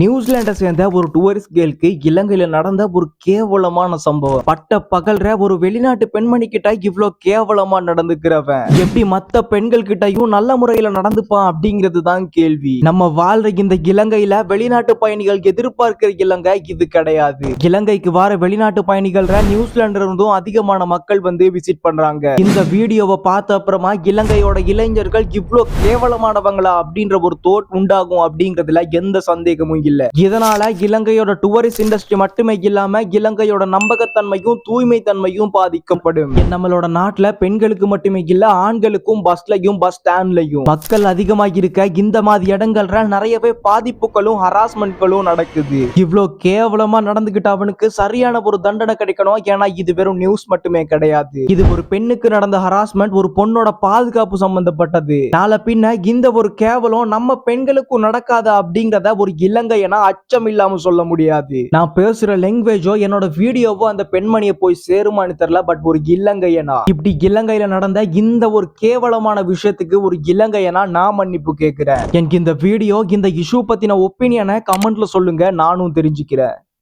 நியூசிலாண்டை சேர்ந்த ஒரு டூரிஸ்ட் கேர்ளுக்கு இலங்கையில நடந்த ஒரு கேவலமான சம்பவம். பட்ட பகல்ற ஒரு வெளிநாட்டு பெண்மணி கிட்ட இவ்ளோ கேவலமா நடந்துக்கிறவன். எப்படி மத்த பெண்கள் கிட்டயும் நல்ல முறையில நடந்துப்பான் அப்படிங்கிறது தான் கேள்வி. நம்ம வாழ்ற இந்த இலங்கையில வெளிநாட்டு பயணிகள் எதிர்பார்க்கிற இலங்கை இது கிடையாது. இலங்கைக்கு வர வெளிநாட்டு பயணிகள் நியூசிலாந்துல இருந்தும் அதிகமான மக்கள் வந்து விசிட் பண்றாங்க. இந்த வீடியோவை பார்த்த அப்புறமா இலங்கையோட இளைஞர்கள் இவ்வளோ கேவலமானவங்களா அப்படின்ற ஒரு தோட் உண்டாகும் அப்படிங்கிறதுல எந்த சந்தேகமும் இல்ல. இதனால இலங்கையோட டூரிஸ்ட் இண்டஸ்ட்ரி மட்டுமே இல்லாம இலங்கையோட நம்பகத்தன்மையும் தூய்மை தன்மையும் பாதிக்கப்படும். நம்மளோட நாட்டுல பெண்களுக்கு மட்டுமே இல்ல ஆண்களுக்கும் பஸ்லயும் பஸ் ஸ்டாண்ட்லயும் மக்கள் அதிகமா இருக்க இந்த மாதிரி இடங்கள்ல நிறையவே பாதிப்புகளும் ஹராஸ்மெண்ட்களும் நடக்குது. இவ்வளவு கேவலமா நடந்துகிட்ட அவனுக்கு சரியான ஒரு தண்டனை கிடைக்கணும். ஏன்னா இது வெறும் நியூஸ் மட்டுமே கிடையாது. இது ஒரு பெண்ணுக்கு நடந்த ஹராஸ்மெண்ட் ஒரு பொண்ணோட பாதுகாப்பு சம்பந்தப்பட்டது. நாளை பின்ன இந்த ஒரு கேவலம் நம்ம பெண்களுக்கும் நடக்காத அப்படிங்கறத ஒரு இலங்கை இலங்கையனா அச்சம் இல்லாம சொல்ல முடியாது. நான் பேசுற லாங்குவேஜோ என்னோட வீடியோவோ அந்த பெண்மணியை போய் சேருமான்னு தெரியல பட் ஒரு இலங்கையனா? இப்படி இலங்கையில நடந்த இந்த ஒரு கேவலமான விஷயத்துக்கு ஒரு இலங்கையனா நான் மன்னிப்பு கேட்கிறேன். எனக்கு இந்த வீடியோ இந்த இஷ்யூ பத்தின ஒப்பீனியனை கமெண்ட்ல சொல்லுங்க நானும் தெரிஞ்சுக்கிறேன்.